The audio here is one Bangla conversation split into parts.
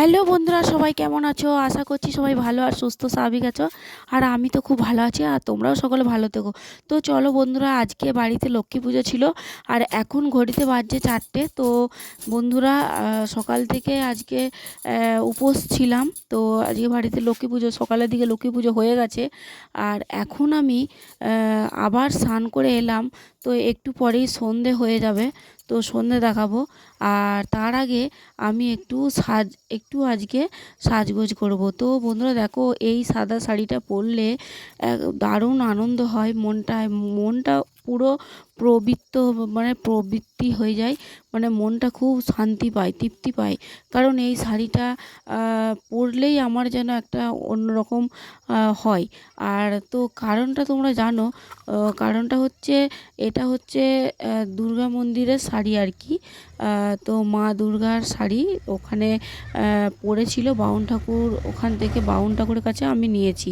হ্যালো বন্ধুরা, সবাই কেমন আছো? আশা করছি সবাই ভালো আর সুস্থ, স্বাভাবিক আছো। আর আমি তো খুব ভালো আছি আর তোমরাও সকলে ভালো থেকো। তো চলো বন্ধুরা, আজকে বাড়িতে লক্ষ্মী পুজো ছিল আর এখন ঘড়িতে বাজছে চারটে। তো বন্ধুরা সকাল থেকে আজকে উপোস ছিলাম। তো আজকে বাড়িতে লক্ষ্মী পুজো, সকালের দিকে লক্ষ্মী পুজো হয়ে গেছে। আর এখন আমি আবার স্নান করে এলাম। তো একটু পরেই সন্ধে হয়ে যাবে, তো সন্ধে দেখাবো। আর তার আগে আমি একটু সাজ, একটু আজকে সাজগোজ করব। তো বন্ধুরা দেখো, এই সাদা শাড়িটা পরলে দারুণ আনন্দ হয়, মনটায়, মনটা পুরো প্রবৃত্ত মানে প্রবৃত্তি হয়ে যায় মানে মনটা খুব শান্তি পায়, তৃপ্তি পায়। কারণ এই শাড়িটা পরলেই আমার যেন একটা অন্যরকম হয়। আর তো কারণটা তোমরা জানো কারণটা হচ্ছে, এটা হচ্ছে দুর্গা মন্দিরের শাড়ি আর কি। তো মা দুর্গার শাড়ি ওখানে পড়েছিল বাউন ঠাকুর, ওখান থেকে বাউন ঠাকুরের কাছে আমি নিয়েছি।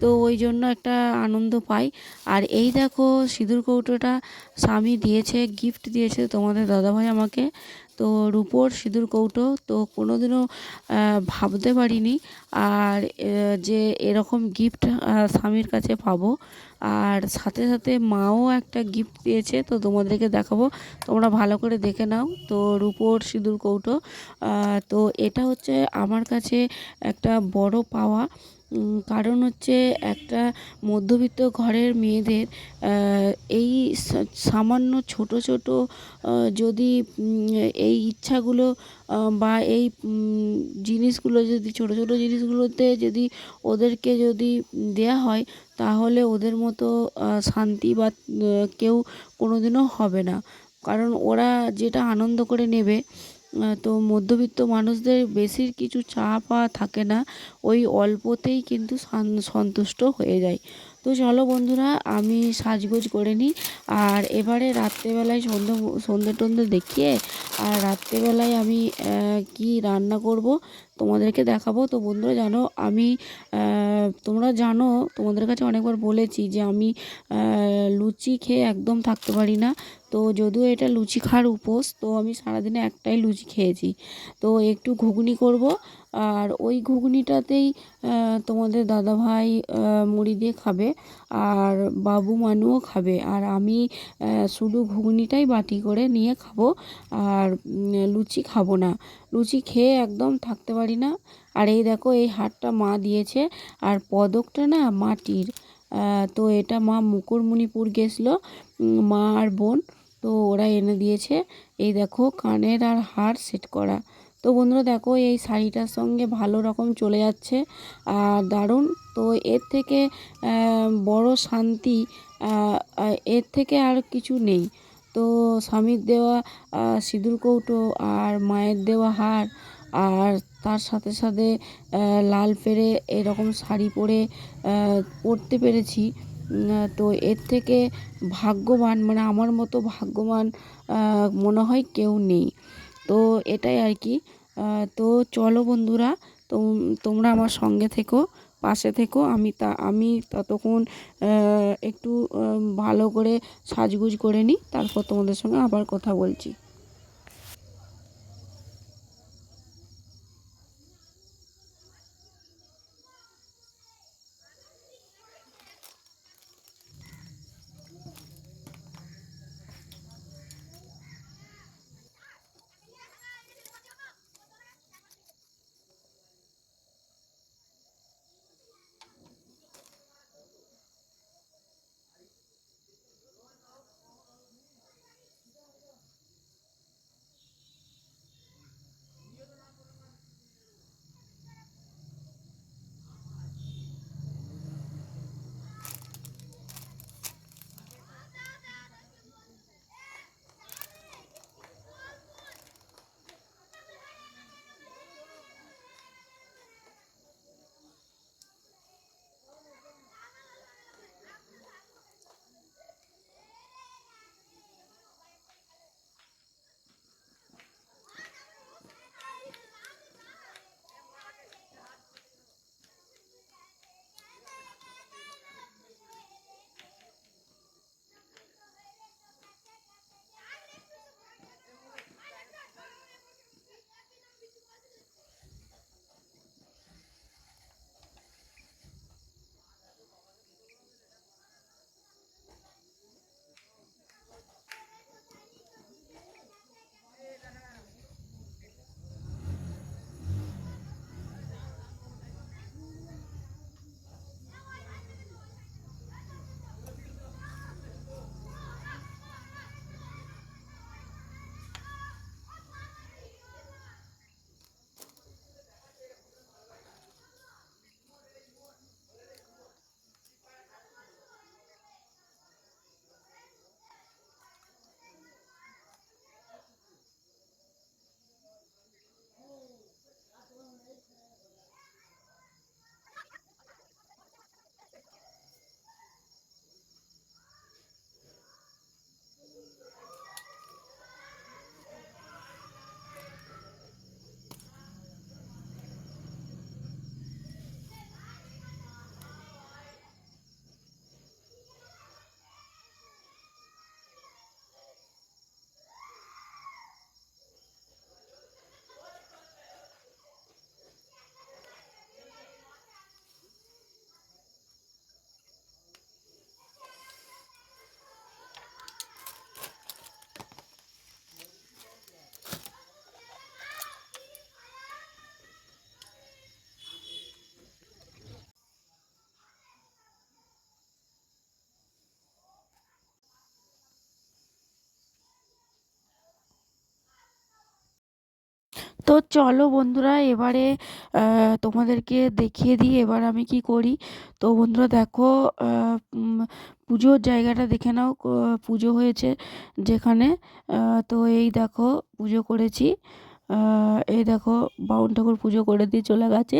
তো ওই জন্য একটা আনন্দ পাই। আর এই দেখো সিঁদুর কৌটোটা স্বামী দিয়েছে গিফট দিয়েছে তোমাদের দাদাভাই আমাকে। তো রূপোর সিঁদুর কৌটো তো কোনোদিনও ভাবতে পারিনি। আর যে এরকম গিফট স্বামীর কাছে পাবো। আর সাথে সাথে মাও একটা গিফট দিয়েছে, তো তোমাদেরকে দেখাবো। তোমরা ভালো করে দেখে নাও। তো রূপোর সিঁদুর কৌটো তো এটা হচ্ছে আমার কাছে একটা বড় পাওয়া। কারণ হচ্ছে একটা মধ্যবিত্ত ঘরের মেয়েদের এই সামান্য ছোট ছোট যদি এই ইচ্ছাগুলো বা এই জিনিসগুলো যদি, ছোট ছোট জিনিসগুলোতে যদি ওদেরকে যদি দেয়া হয়, তাহলে ওদের মতো শান্তি বা কেউ কোনোদিনও হবে না। কারণ ওরা যেটা আনন্দ করে নেবে তো মধ্যবিত্ত মানুষদের বেশি কিছু চা আর থাকে না, ওই অল্পতেই কিন্তু সন্তুষ্ট হয়ে যায়। তো চলো বন্ধুরা, আমি সাজগোজ করে নিই, আর এবারে রাত্রেবেলায় সন্ধ্যে সন্ধ্যে টন্ধে দেখিয়ে, আর রাত্রেবেলায় আমি কি রান্না করব তোমাদেরকে দেখাবো। তো বন্ধুরা জানো, আমি তোমরা জানো, তোমাদের কাছে অনেকবার বলেছি যে আমি লুচি খেয়ে একদম থাকতে পারি না। তো যদিও এটা লুচি খাওয়ার উপোস, তো আমি সারাদিনে একটাই লুচি খেয়েছি। তো একটু ঘুগনি করব, আর ওই ঘুগনিটাতেই তোমাদের দাদাভাই মুড়ি দিয়ে খাবে, আর বাবু মানুও খাবে। আর আমি শুধু ঘুগনিটাই বাটি করে নিয়ে খাব, আর লুচি খাব না। লুচি খেয়ে একদম থাকতে পারি না। আর এই দেখো, এই হারটা মা দিয়েছে। আর পদকটা না মাটির। তো এটা মা মুকুটমণিপুর গেছিল মা আর বোন। তো ওরা এনে দিয়েছে। এই দেখো, কানের আর হার সেট করা। তো বন্ধুরা দেখো, এই শাড়িটার সঙ্গে ভালো রকম চলে যাচ্ছে। আর দারুণ। তো এর থেকে বড় শান্তি এর থেকে আর কিছু নেই। তো স্বামীর দেওয়া সিঁদুর কৌটো আর মায়ের দেওয়া হার আর তার সাথে সাথে লাল পেরে এরকম শাড়ি পরে পরতে পেরেছি। তো এর থেকে ভাগ্যবান মানে আমার মতো ভাগ্যবান মনে হয় কেউ নেই। তো এটাই আর কি। তো চলো বন্ধুরা তোমরা আমার সঙ্গে থেকো। পাশে থেকো, আমি তা, আমি ততক্ষণ একটু ভালো করে সাজগুজ করে নিই, তারপর তোমাদের সঙ্গে আবার কথা বলছি। তো চলো বন্ধুরা, এবারে তোমাদেরকে দেখিয়ে দিই এবার আমি কি করি। তো বন্ধুরা দেখো পুজোর জায়গাটা দেখে নাও পুজো হয়েছে যেখানে। তো এই দেখো, পুজো করেছি। এই দেখো, বাউন ঠাকুর পুজো করে দিয়ে চলে গেছে।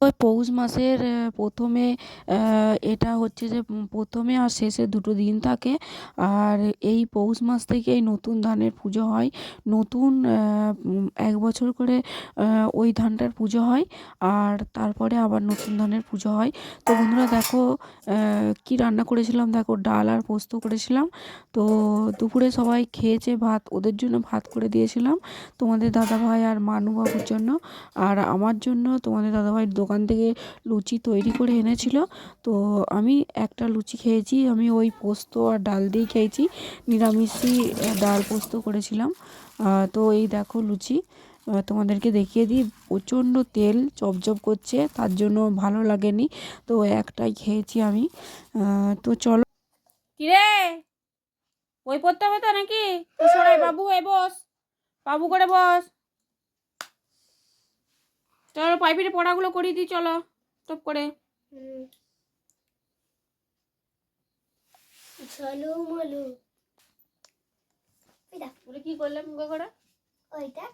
ওই পৌষ মাসের প্রথমে এটা হচ্ছে যে প্রথমে আর শেষে দুটো দিন থাকে। আর এই পৌষ মাস থেকে এই নতুন ধানের পুজো হয়। নতুন এক বছর করে ওই ধানটার পুজো হয়। আর তারপরে আবার নতুন ধানের পুজো হয়। তো বন্ধুরা দেখো কি রান্না করেছিলাম? দেখো, ডাল আর পোস্ত করেছিলাম। তো দুপুরে সবাই খেয়েছে ভাত, ওদের জন্য ভাত করে দিয়েছিলাম তোমাদের দাদাভাই আর মানুবাবুর জন্য। আর আমার জন্য তোমাদের দাদাভাইয়ের দোকান থেকে লুচি তৈরি করে এনেছিল। তো আমি একটা লুচি খেয়েছি, আমি ওই পোস্ত আর ডাল দিয়েই খেয়েছি, নিরামিষই ডাল পোস্ত করেছিলাম। তো এই দেখো লুচি তোমাদেরকে দেখিয়ে দিই, প্রচণ্ড তেল চপচপ করছে, তার জন্য ভালো লাগেনি, তো একটাই খেয়েছি আমি। তো চলো। কিরে? বই পড়তে হবে তো নাকি? বাবু এ বস, বাবু করে বস। চলো পাইপের পড়াগুলো করিয়ে দিই চলো টপ করে। চলো মলো। বলে কি করলাম মুখে করে? ওইটা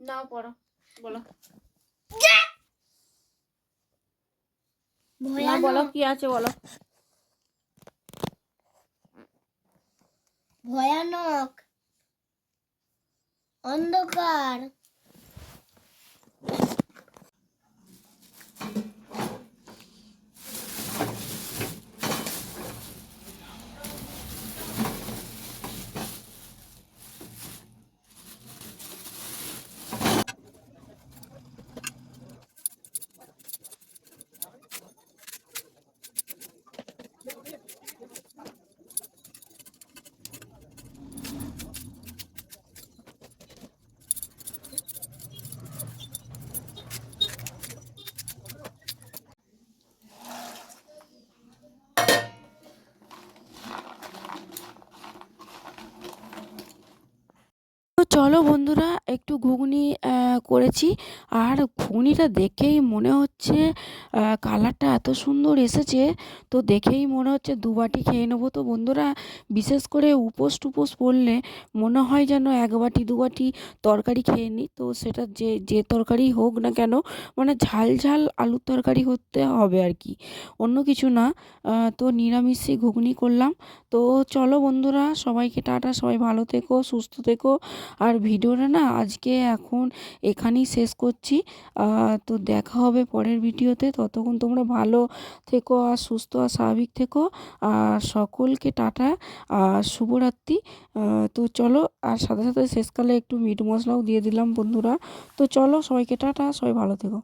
নাও পড়ো বলো। বলো কি আছে বলো। ভয়ানক। অন্ধকার। চলো বন্ধুরা একটু ঘুগনি করেছি। আর ঘুগনিটা দেখেই মনে হচ্ছে কালারটা এত সুন্দর এসেছে, তো দেখেই মনে হচ্ছে দু বাটি খেয়ে নেব। তো বন্ধুরা, বিশেষ করে উপোস টুপোস পড়লে মনে হয় যেন এক বাটি, দু বাটি তরকারি খেয়ে নিই। তো সেটা যে যে তরকারি হোক না কেন মানে ঝাল ঝাল আলুর তরকারি হতে হবে আর কি। অন্য কিছু না তো নিরামিষই ঘুগনি করলাম। তো চলো বন্ধুরা, সবাইকে টাটা, সবাই ভালো থেকো, সুস্থ থেকো। আর ভিডিওটা না আজকে এখন এখানেই শেষ করছি। তো দেখা হবে পরের ভিডিওতে। ততক্ষণ তোমরা ভালো থেকো আর সুস্থ আর স্বাভাবিক থেকো। আর সকলকে টাটা আর শুভরাত্রি। তো চলো, আর সাথে সাথে শেষকালে একটু মিট মশলাও দিয়ে দিলাম বন্ধুরা। তো চলো, সবাইকে টাটা, সবাই ভালো থেকো।